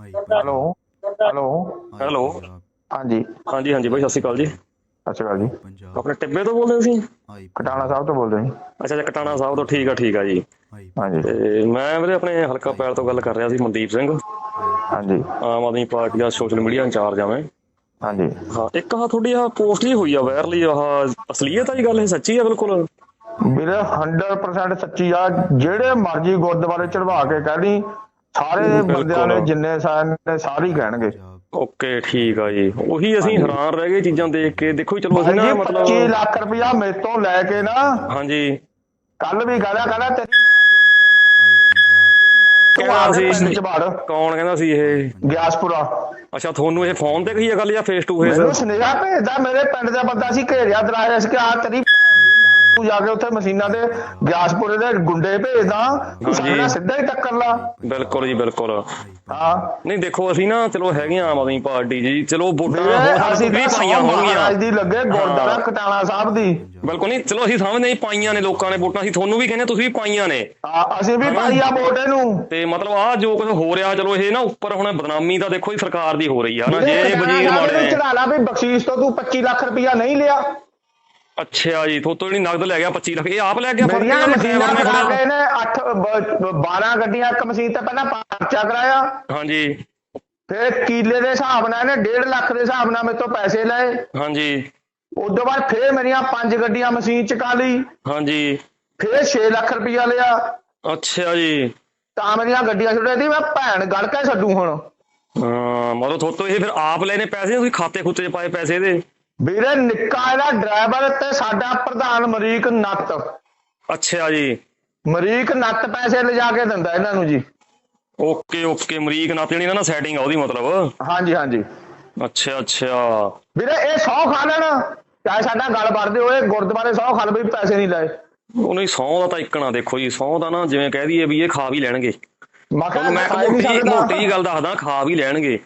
Hello. Hello. Hello. ਹਾਂਜੀ। ਹਾਂਜੀ ਹਾਂਜੀ ਬਾਈ ਸਤਿ ਸ਼੍ਰੀ ਅਕਾਲ ਜੀ। ਸਤਿ ਸ਼੍ਰੀ ਅਕਾਲ ਜੀ। ਆਪਣੇ ਟਿੱਬੇ ਤੋਂ ਬੋਲਦੇ ਸੀ? ਕਟਾਣਾ ਸਾਹਿਬ ਤੋਂ ਬੋਲਦੇ ਜੀ। ਅੱਛਾ ਅੱਛਾ ਕਟਾਣਾ ਸਾਹਿਬ ਤੋਂ। ਠੀਕ ਆ ਠੀਕ ਆ ਜੀ। ਹਾਂਜੀ। ਤੇ ਮੈਂ ਵੀਰੇ ਆਪਣੇ ਹਲਕਾ ਪੈਲ ਤੋਂ ਗੱਲ ਕਰ ਰਿਹਾ ਸੀ ਮਨਦੀਪ ਸਿੰਘ। ਹਾਂਜੀ। ਆਮ ਆਦਮੀ ਪਾਰਟੀ ਦਾ ਸੋਸ਼ਲ ਮੀਡੀਆ ਇੰਚਾਰਜ ਆ ਮੈਂ। ਹਾਂਜੀ। ਹਾਂ ਇੱਕ ਆ ਤੁਹਾਡੀ ਆ ਪੋਸਟ ਜੀ ਹੋਈ ਆ ਵਾਇਰਲੀ ਆਹ ਅਸਲੀਅਤ ਆ ਜੀ ਗੱਲ ਇਹ ਸੱਚੀ ਆ ਬਿਲਕੁਲ? ਵੀਰੇ 100% ਸੱਚੀ ਆ। ਜਿਹੜੇ ਮਰਜ਼ੀ ਗੁਰਦੁਆਰੇ ਚੜਵਾ ਕੇ ਕਹਿ ਸਾਰੇ ਬੰਦਿਆਂ ਨੇ ਜਿੰਨੇ ਸਾਰੇ ਨੇ ਸਾਰੇ ਹੀ ਕਹਿਣਗੇ। ਓਕੇ ਠੀਕ ਆ ਜੀ। ਉਹੀ ਅਸੀਂ ਹੈਰਾਨ ਰਹਿ ਗਏ ਚੀਜ਼ਾਂ ਦੇਖ ਕੇ। ਦੇਖੋ ਚਲੋ ਅਸੀਂ ਨਾ ਜੀ 25 ਮਤਲਬ ਲੱਖ ਰੁਪਇਆ ਮੇਰੇ ਤੋਂ ਲੈ ਕੇ ਨਾ ਹਾਂਜੀ। ਕੱਲ ਵੀ ਕਹਦਾ ਕਹਿੰਦਾ ਤੇਰੀ ਕਿਹੜਾ ਸੀ? ਕੌਣ ਕਹਿੰਦਾ ਸੀ ਇਹ? ਗਿਆਸਪੁਰਾ। ਅੱਛਾ ਤੁਹਾਨੂੰ ਇਹ ਫੋਨ ਤੇ ਕਹੀ ਗੱਲ ਜਾਂ ਫੇਸ ਟੂ ਫੇਸ ਮੈਨੂੰ ਸੁਨੇਹਾ ਭੇਜਦਾ ਮੇਰੇ ਪਿੰਡ ਦਾ ਬੰਦਾ ਸੀ ਘੇਰਿਆ ਦਰਾਇਆ ਸੀ ਕਿ ਆ ਤੇਰੀ ਤੂੰ ਜਾ ਕੇ ਉੱਥੇ ਮਸ਼ੀਨਾਂ ਦੇ ਗਿਆਸਪੁਰੇ ਦੇ ਗੁੰਡੇ ਭੇਜਦਾ ਤੂੰ ਸਾਡੇ ਸਿੱਧਾ ਹੀ ਟੱਕਰ ਲਾ। ਬਿਲਕੁਲ ਜੀ ਬਿਲਕੁਲ। ਹਾਂ। ਨਹੀਂ ਦੇਖੋ ਅਸੀਂ ਨਾ ਚਲੋ ਹੈਗੇ ਆਮ ਆਦਮੀ ਪਾਰਟੀ ਜੀ। ਚਲੋ ਵੋਟਾਂ ਅਸੀਂ ਵੀ ਤਾਂ ਪਾਈਆਂ ਹੋਣਗੀਆਂ। ਮਹਾਰਾਜ ਦੀ ਲੱਗੇ ਗੁਰਦੁਆਰਾ ਕਟਾਣਾ ਸਾਹਿਬ ਦੀ। ਬਿਲਕੁਲ ਨਹੀਂ ਚਲੋ ਅਸੀਂ ਸਮਝਦੇ ਹਾਂ ਪਾਈਆਂ ਨੇ ਲੋਕਾਂ ਨੇ ਵੋਟਾਂ। ਅਸੀਂ ਤੁਹਾਨੂੰ ਵੀ ਕਹਿੰਦੇ ਤੁਸੀਂ ਵੀ ਪਾਈਆਂ ਨੇ। ਅਸੀਂ ਵੀ ਪਾਈ ਆ ਵੋਟ ਇਹਨੂੰ। ਤੇ ਮਤਲਬ ਆ ਜੋ ਕੁਝ ਹੋ ਰਿਹਾ ਚਲੋ ਇਹ ਨਾ ਉੱਪਰ ਹੁਣ ਬਦਨਾਮੀ ਤਾਂ ਦੇਖੋ ਜੀ ਸਰਕਾਰ ਦੀ ਹੋ ਰਹੀ ਆ। ਨਾ ਜੇ ਵਜ਼ੀਰ ਮਾੜੇ ਸਾਹਿਬ ਨੇ। ਚੜਾ ਲਾ ਵੀ ਬਖਸ਼ੀਸ਼ ਤੋਂ ਤੂੰ 25 ਲੱਖ ਰੁਪਇਆ ਨਹੀਂ ਲਿਆ। ਅੱਛਾ ਜੀ ਥੋਤੋਂ ਜਿਹੜੀ ਨਗਦ ਲੈ ਗਿਆ 25 ਲੱਖ। ਇਹ ਆਪ ਲੈ ਗਿਆ ਕੇ ਮੇਰੀਆਂ ਮਸ਼ੀਨਾਂ ਨੇ ਕਰਾ? ਕੇ ਇਹਨੇ 8 12 ਗੱਡੀਆਂ ਇੱਕ ਮਸ਼ੀਨ ਤੇ ਪਹਿਲਾਂ ਪਰਚਾ ਕਰਾਇਆ। ਹਾਂਜੀ। ਫਿਰ ਕੀਲੇ ਦੇ ਹਿਸਾਬ ਨਾਲ ਇਹਨੇ 1.5 ਲੱਖ ਦੇ ਹਿਸਾਬ ਨਾਲ ਮੇਰੇ ਤੋਂ ਪੈਸੇ ਲਏ। ਹਾਂਜੀ। ਉਸ ਤੋਂ ਬਾਅਦ ਫੇਰ ਮੇਰੀਆਂ ਪੰਜ ਗੱਡੀਆਂ ਮਸ਼ੀਨ ਚਕਾ ਲਈ। ਹਾਂਜੀ। ਫੇਰ 6 ਲੱਖ ਰੁਪਇਆ ਲਿਆ। ਅੱਛਾ ਜੀ। ਤਾਂ ਮੇਰੀਆਂ ਗੱਡੀਆਂ ਛੁੱਟੇ ਦੀ ਮੈਂ ਭੈਣ ਗੜ ਕੇ ਛੱਡੂ ਹੁਣ। ਹਾਂ ਮਤਲਬ ਥੋਤੋਂ ਇਹ ਫਿਰ ਆਪ ਲੈਨੇ ਪੈਸੇ ਤੁਸੀਂ ਖਾਤੇ ਖੁੱਤੇ 'ਚ ਪਾਏ ਪੈਸੇ ਦੇ ਵੀਰੇ ਨਿੱਕਾ ਇਹਦਾ ਡਰਾਈਵਰ ਤੇ ਸਾਡਾ ਪ੍ਰਧਾਨ ਮਰੀਕ ਨੱਤ। ਅੱਛਾ ਜੀ। ਮਰੀਕ ਨੱਤ ਪੈਸੇ ਲਿਜਾ ਕੇ ਦਿੰਦਾ ਇਹਨਾਂ ਨੂੰ ਜੀ। ਓਕੇ ਓਕੇ ਅਮਰੀਕ ਨਾਲ ਜਿਹੜੀ ਨਾ ਸੈਟਿੰਗ ਆ ਉਹਦੀ ਮਤਲਬ। ਹਾਂਜੀ ਹਾਂਜੀ। ਅੱਛਾ ਅੱਛਾ। ਵੀਰੇ ਇਹ 100 ਖਾ ਲੈਣ। ਚਾਹੇ ਸਾਡਾ ਗੱਲ ਵਰਦੇ ਹੋਏ ਗੁਰਦੁਆਰੇ 100 ਖਾ ਲਵੇ ਪੈਸੇ ਨਹੀਂ ਲਏ। ਉਹ ਨਹੀਂ ਸੌ ਦਾ ਤਾਂ ਇੱਕਣਾ ਦੇਖੋ ਜੀ ਸੌ ਦਾ ਨਾ ਜਿਵੇਂ ਕਹਿ ਦਈਏ ਵੀ ਇਹ ਖਾ ਵੀ ਲੈਣਗੇ। ਮੈਂ ਮੋਟੀ। ਮੋਟੀ ਗੱਲ ਦੱਸਦਾ ਖਾ ਵੀ ਲੈਣਗੇ।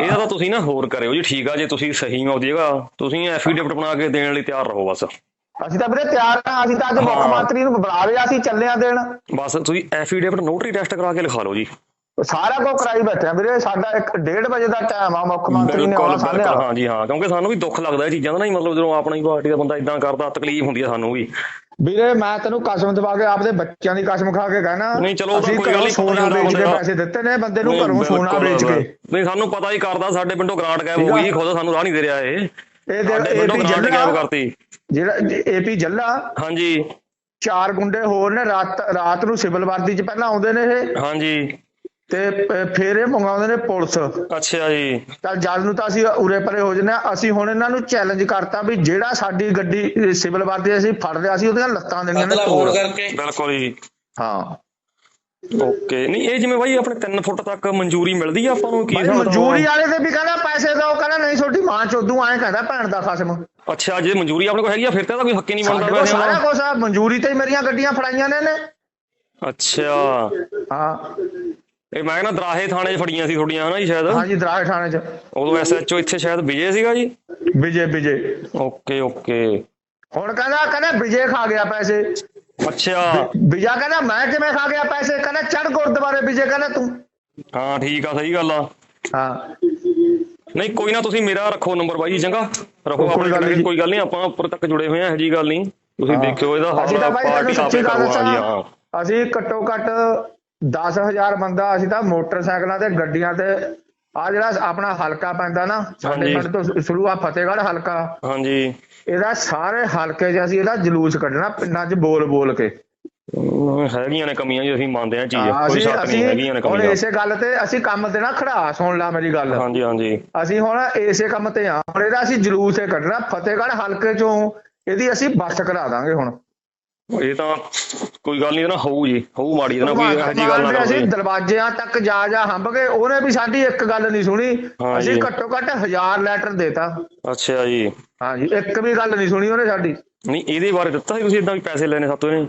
ਇਹਦਾ ਤਾਂ ਤੁਸੀਂ ਨਾ ਹੋਰ ਕਰਿਓ ਜੀ ਠੀਕ ਆ ਜੇ ਤੁਸੀਂ ਸਹੀ ਹੋ ਜੇਗਾ ਤੁਸੀਂ ਐਫੀਡੇਵਿਟ ਬਣਾ ਕੇ ਦੇਣ ਲਈ ਤਿਆਰ ਰਹੋ ਬਸ। ਅਸੀਂ ਤਾਂ ਵੀਰੇ ਤਿਆਰ ਹਾਂ ਅਸੀਂ ਤਾਂ ਅੱਜ ਮੁੱਖ। ਮੰਤਰੀ ਨੂੰ ਬੁਲਾ ਲਿਆ ਅਸੀਂ ਚੱਲੇ ਆ ਦੇਣ। ਬਸ ਤੁਸੀਂ ਐਫੀਡੇਵਿਟ ਨੋਟਰੀ ਟੈਸਟ ਕਰਾ ਕੇ ਲਿਖਾ ਲਓ ਜੀ। ਸਾਰਾ ਕੁਝ ਕਰਾਈ ਬੈਠੇ ਆ ਵੀਰੇ ਸਾਡਾ 1:30 ਵਜੇ ਦਾ ਟਾਈਮ ਆ ਮੁੱਖ ਮੰਤਰੀ ਨੇ ਆਉਣਾ ਬਿਲਕੁਲ ਸਾਲਿਆ ਹਾਂ ਜੀ ਹਾਂ ਕਿਉਂਕਿ ਸਾਨੂੰ ਵੀ ਦੁੱਖ ਲੱਗਦਾ ਇਹ ਚੀਜ਼ਾਂ ਦਾ ਨਾ ਜੀ, ਮਤਲਬ ਜਦੋਂ ਆਪਣੀ ਪਾਰਟੀ ਦਾ ਬੰਦਾ ਇਦਾਂ ਕਰਦਾ ਤਕਲੀਫ ਹੁੰਦੀ ਆ ਸਾਨੂੰ ਵੀ। ਵੀਰੇ ਮੈਂ ਤੈਨੂੰ ਕਸਮ ਦਵਾ ਕੇ ਆਪਦੇ ਬੱਚਿਆਂ ਦੀ ਕਸਮ ਖਾ ਕੇ ਕਹਿਣਾ ਨਹੀਂ, ਚਲੋ ਉਹ ਤਾਂ ਅਸੀਂ ਕੋਈ ਗੱਲ ਨਹੀਂ, ਸੋਨਾ ਵੇਚ ਕੇ। ਪੈਸੇ ਦਿੱਤੇ ਨੇ ਬੰਦੇ ਨੂੰ ਨਹੀਂ, ਘਰੋਂ ਸੋਨਾ ਵੇਚ ਕੇ। ਨਹੀਂ ਸਾਨੂੰ ਪਤਾ ਹੀ ਕਰਦਾ ਸਾਡੇ ਪਿੰਡੋਂ ਗ੍ਰਾਂਟ ਗਾਇਬ ਹੋ। ਗਈ ਖੁਦ ਸਾਨੂੰ ਰਾਹ ਨਹੀਂ ਦੇ ਰਿਹਾ ਇਹ। ਇਹ ਏਪੀ ਜੱਲਾ ਕਰਤੀ। ਜਿਹੜਾ ਏਪੀ ਜੱਲਾ ਹਾਂਜੀ। ਚਾਰ ਗੁੰਡੇ ਹੋਰ ਨੇ ਰਾਤ ਰਾਤ ਨੂੰ ਸਿਵਲ ਵਰਦੀ ਚ ਪਹਿਲਾਂ ਆਉਂਦੇ ਨੇ ਇਹ। ਹਾਂਜੀ। ਤੇ ਫਿਰ ਇਹ ਮੰਗਾਉਂਦੇ ਨੇ ਪੁਲਿਸ। ਅੱਛਾ ਜੀ। ਤਾਂ ਜਦ ਨੂੰ ਤਾਂ ਅਸੀਂ ਉਰੇ ਪਰੇ ਹੋ ਜੰਨੇ ਅਸੀਂ ਹੁਣ ਇਹਨਾਂ ਨੂੰ ਚੈਲੰਜ ਕਰਤਾ ਵੀ ਜਿਹੜਾ ਸਾਡੀ ਗੱਡੀ ਸਿਵਲ ਵਰਦੀ ਅਸੀਂ ਫੜ ਲਿਆ ਸੀ ਉਹਦੀਆਂ ਲੱਤਾਂ ਦੇਣੀਆਂ ਨੇ ਤੋੜ। ਬਿਲਕੁਲ ਜੀ। ਹਾਂ। ਓਕੇ। ਨਹੀਂ ਇਹ ਜਿਵੇਂ ਬਾਈ ਆਪਣੇ 3 ਫੁੱਟ ਤੱਕ ਮਨਜ਼ੂਰੀ ਮਿਲਦੀ ਆ ਆਪਾਂ ਨੂੰ ਕੀ? ਮਨਜ਼ੂਰੀ ਵਾਲੇ ਤੇ ਵੀ ਕਹਿੰਦਾ ਪੈਸੇ ਦਿਓ ਕਹਿੰਦਾ ਨਹੀਂ ਤੁਹਾਡੀ ਮਾਂ ਚੋਦੂ ਐਂ ਕਹਿੰਦਾ ਭੈਣ ਦਾ ਖਸਮ। ਅੱਛਾ ਜੇ ਮਨਜ਼ੂਰੀ ਆਪਣੇ ਕੋਲ ਹੈਗੀ ਆ ਫਿਰ ਤਾਂ ਕੋਈ ਹੱਕ ਨਹੀਂ ਸਾਡੇ ਬਣਦਾ ਕੋਲ ਵੈਸੇ ਸਾਰਾ ਕੁਝ ਆ ਮਨਜ਼ੂਰੀ ਤੇ ਹੀ ਮੇਰੀਆਂ ਗੱਡੀਆਂ ਫੜਾਈਆਂ ਨੇ ਨੇ ਅੱਛਾ। ਹਾਂ। ਇਹ ਮੈਂ ਕਹਿੰਦਾ ਦਰਾਹੇ ਥਾਣੇ 'ਚ ਫੜੀਆਂ ਸੀ ਤੁਹਾਡੀਆਂ ਹਨਾ ਜੀ ਸ਼ਾਇਦ? ਹਾਂਜੀ ਦਰਾਜ ਥਾਣੇ ਚ। ਉਦੋਂ ਐਸਐਚਓ ਇੱਥੇ ਸ਼ਾਇਦ ਵਿਜੇ ਸੀਗਾ ਜੀ? ਵਿਜੇ ਵਿਜੇ। Okay okay. ਹੁਣ ਕਹਿੰਦਾ ਕਹਿੰਦਾ ਵਿਜੇ ਖਾ ਗਿਆ ਪੈਸੇ। ਅੱਛਾ। ਵਿਜਾ ਕਹਿੰਦਾ ਮੈਂ ਕਿਵੇਂ ਖਾ ਗਿਆ ਪੈਸੇ? ਕਹਿੰਦਾ ਚੜ ਗੁਰਦੁਆਰੇ ਵਿਜੇ ਕਹਿੰਦਾ ਤੂੰ। ਹਾਂ ਠੀਕ ਆ ਸਹੀ ਗੱਲ ਆ। ਹਾਂ। ਨਹੀਂ ਕੋਈ ਨਾ ਤੁਸੀਂ ਮੇਰਾ ਰੱਖੋ ਨੰਬਰ ਬਾਈ ਚੰਗਾ? ਰੱਖੋ ਆਪਣੇ। ਕੋਈ ਗੱਲ ਨਹੀਂ ਆਪਾਂ ਉੱਪਰ ਤੱਕ ਜੁੜੇ ਹੋਏ ਆ ਇਹੋ ਜੀ ਗੱਲ ਨਹੀਂ। ਤੁਸੀਂ। ਦੇਖਿਓ ਇਹਦਾ ਹੱਲ ਪਾਰਟੀ ਆਪੇ ਹਾਂ ਦੱਸਾਂ। ਅਸੀਂ ਘੱਟੋ ਘੱਟ 10000 ਬੰਦਾ ਅਸੀਂ ਤਾਂ ਮੋਟਰਸਾਈਕਲਾਂ ਤੇ ਗੱਡੀਆਂ ਤੇ ਆ ਜਿਹੜਾ ਆਪਣਾ ਹਲਕਾ ਪੈਂਦਾ ਨਾ ਸਾਡੇ। ਪਿੰਡ ਤੋਂ ਸ਼ੁਰੂ ਆ ਫਤਿਹਗੜ੍ਹ ਹਲਕਾ। ਹਾਂਜੀ। ਇਹਦਾ ਸਾਰੇ ਹਲਕੇ 'ਚ ਅਸੀਂ ਇਹਦਾ ਜਲੂਸ ਕੱਢਣਾ ਪਿੰਡਾਂ 'ਚ ਬੋਲ ਬੋਲ ਕੇ ਹੈਗੀਆਂ ਨੇ ਕਮੀਆਂ ਜੀ ਅਸੀਂ ਮੰਨਦੇ ਹਾਂ ਚੀਜ਼। ਕੋਈ ਸ਼ੱਕ ਨਹੀਂ ਹੈਗੀਆਂ ਨੇ ਕਮੀਆਂ। ਇਸੇ ਗੱਲ ਤੇ ਅਸੀਂ ਕੰਮ ਤੇ ਨਾ ਖੜਾ ਸੁਣ ਲਾ ਮੇਰੀ ਗੱਲ। ਹਾਂਜੀ ਹਾਂਜੀ। ਅਸੀਂ ਹੁਣ ਇਸੇ ਕੰਮ ਤੇ ਆ ਹੁਣ ਇਹਦਾ ਅਸੀਂ ਜਲੂਸ ਹੀ ਕੱਢਣਾ ਫਤਿਹਗੜ੍ਹ ਹਲਕੇ 'ਚੋਂ ਇਹਦੀ ਅਸੀਂ ਬੱਸ ਕਰਾ ਦਾਂਗੇ ਹੁਣ। ਇਹ ਤਾਂ ਕੋਈ ਗੱਲ ਨਹੀਂ ਨਾ ਹੋਊ ਜੀ ਹੋਊ ਮਾੜੀ ਨਾ ਕੋਈ ਇਹੋ ਜੀ ਗੱਲ ਨਾ ਅਸੀਂ ਦਰਵਾਜ਼ਿਆਂ ਤੱਕ ਜਾ ਜਾ ਹੰਬ ਗਏ ਉਹਨੇ ਵੀ ਸਾਡੀ ਇੱਕ ਗੱਲ ਨਹੀਂ ਸੁਣੀ। ਹਾਂ ਅਸੀਂ ਜੀ। ਘੱਟੋ ਘੱਟ 1000 ਲੈਟਰ ਦੇਤਾ। ਅੱਛਾ ਜੀ। ਹਾਂਜੀ ਇੱਕ ਵੀ ਗੱਲ ਨਹੀਂ ਸੁਣੀ ਉਹਨੇ ਸਾਡੀ। ਨਹੀਂ ਇਹਦੇ ਬਾਰੇ ਦਿੱਤਾ ਸੀ ਤੁਸੀਂ ਇਦਾਂ ਵੀ ਪੈਸੇ ਲੈਣੇ ਸਾਤੋਂ ਇਹਨੇ